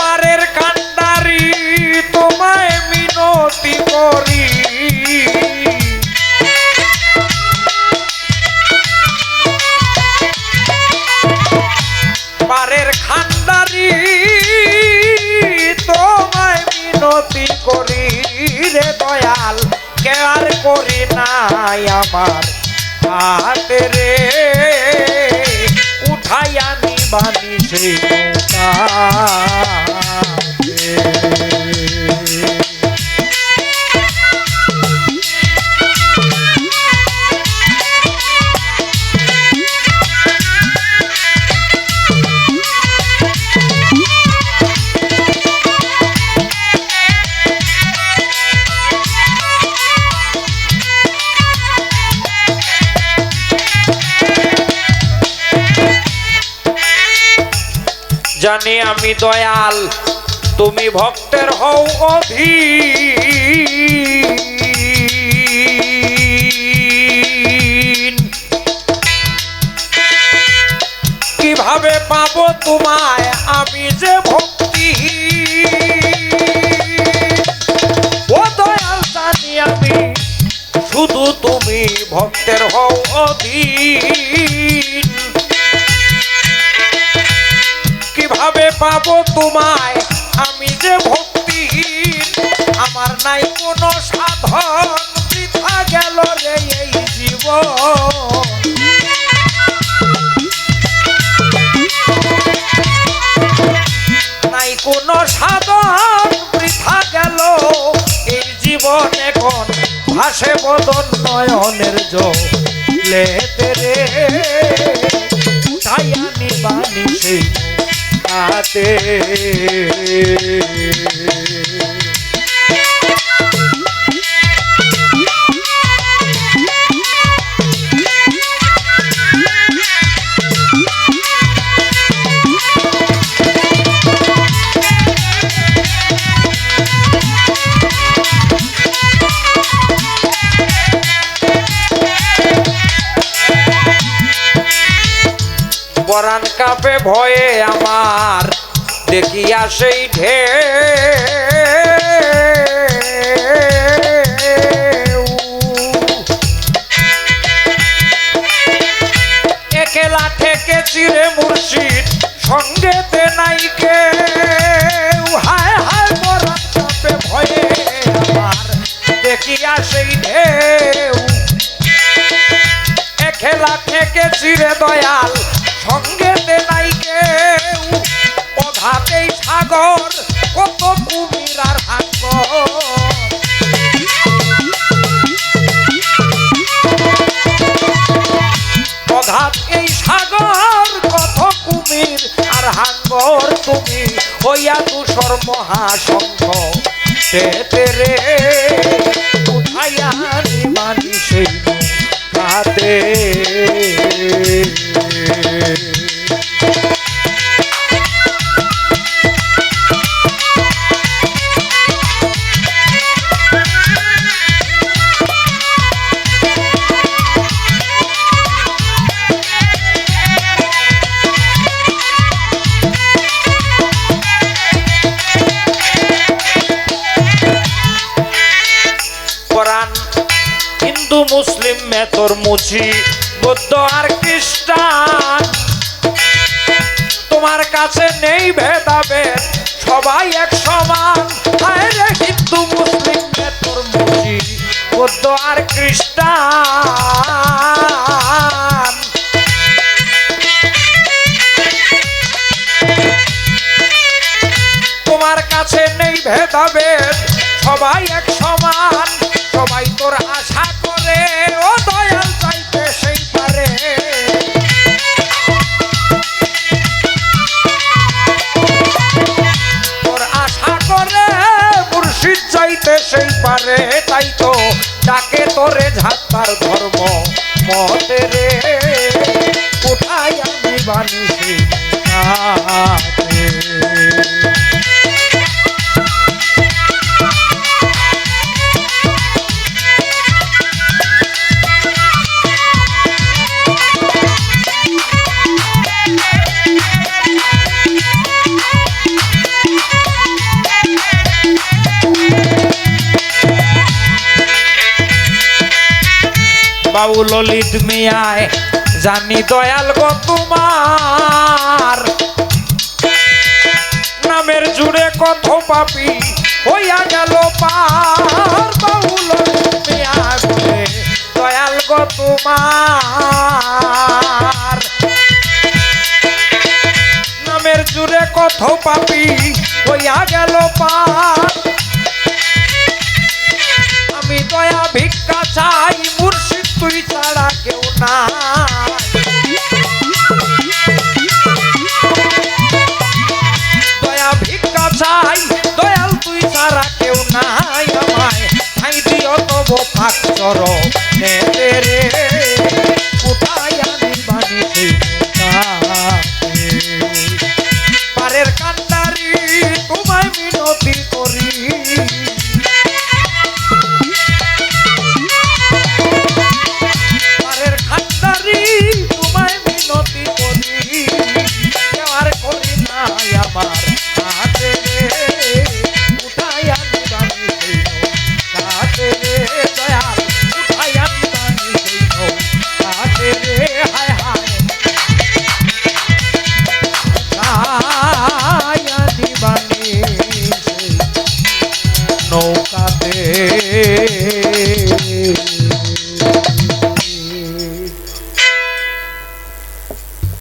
পারের কান্ডারি, তোমায় মিনতি করি। পারের খান্দারি তোমায় মিনতি করি। রে দয়াল, কেয়ার করি নাই আমার হাতে রে। উঠাই নিবানি সেই নৌকা। জানি আমি দয়াল। তুমি ভক্তের হও অধীন। কীভাবে পাবো তোমায় আমি যে ভক্তি? ও দয়াল, জানি আমি শুধু তুমি ভক্তের হও অধীন। পাবো তোমায়। আমি যে ভক্তি আমার নাই কোনো সাধন। বৃথা গেল রে এই জীবন। নাই সাধন, বৃথা গেল এই জীবন এখন। ভাসে বদন নয়নের জলেতে রে তাই হাতে পরাণ কাপে ভয়ে আমার। দেখিয়া সেই ঢে একেলা থেকে চিরে মুর্শিদ নাই কে হায় হায় পরাণ কাপে ভয়ে আমার। দেখিয়া সেই ঢেউ। খেলা থেকে চিরে দয়াল সঙ্গে নাই কেউ। অধাতেই সাগর, কত কুমির আর হাঙ্গর। অঘাত এই সাগর, কত কুমির আর হাঙ্গর। তুমি হইয়া তুষর মহাসংঘ সে রে, উঠাইয়া নিমানি সেই কাতে মেতর মুছি বৌদ্ধ আর খ্রিস্টান। তোমার কাছে নেই ভেদাভেদ, সবাই এক সমান। রে হিন্দু, মুসলিম মেতর মুছি বৌদ্ধ আর খ্রিস্টান। তোমার কাছে নেই ভেদাভেদ, সবাই এক সমান। সবাই তোর মুর্শিদ চাইতে সেই পারে, তাই তো ডাকে তোরে ঝাত্তার ধর্ম। মতে রে, কোথায় আমি বানিয়েছি বাবু ললিত মিয়ায়, জানি দয়াল গো তোমার। নামের জুড়ে কত পাপি হইয়া গেল পার। বাউল মিয়া বলে, দয়াল গো তোমার। নামের জুড়ে কত পাপি হইয়া গেল পার। তব চর রে।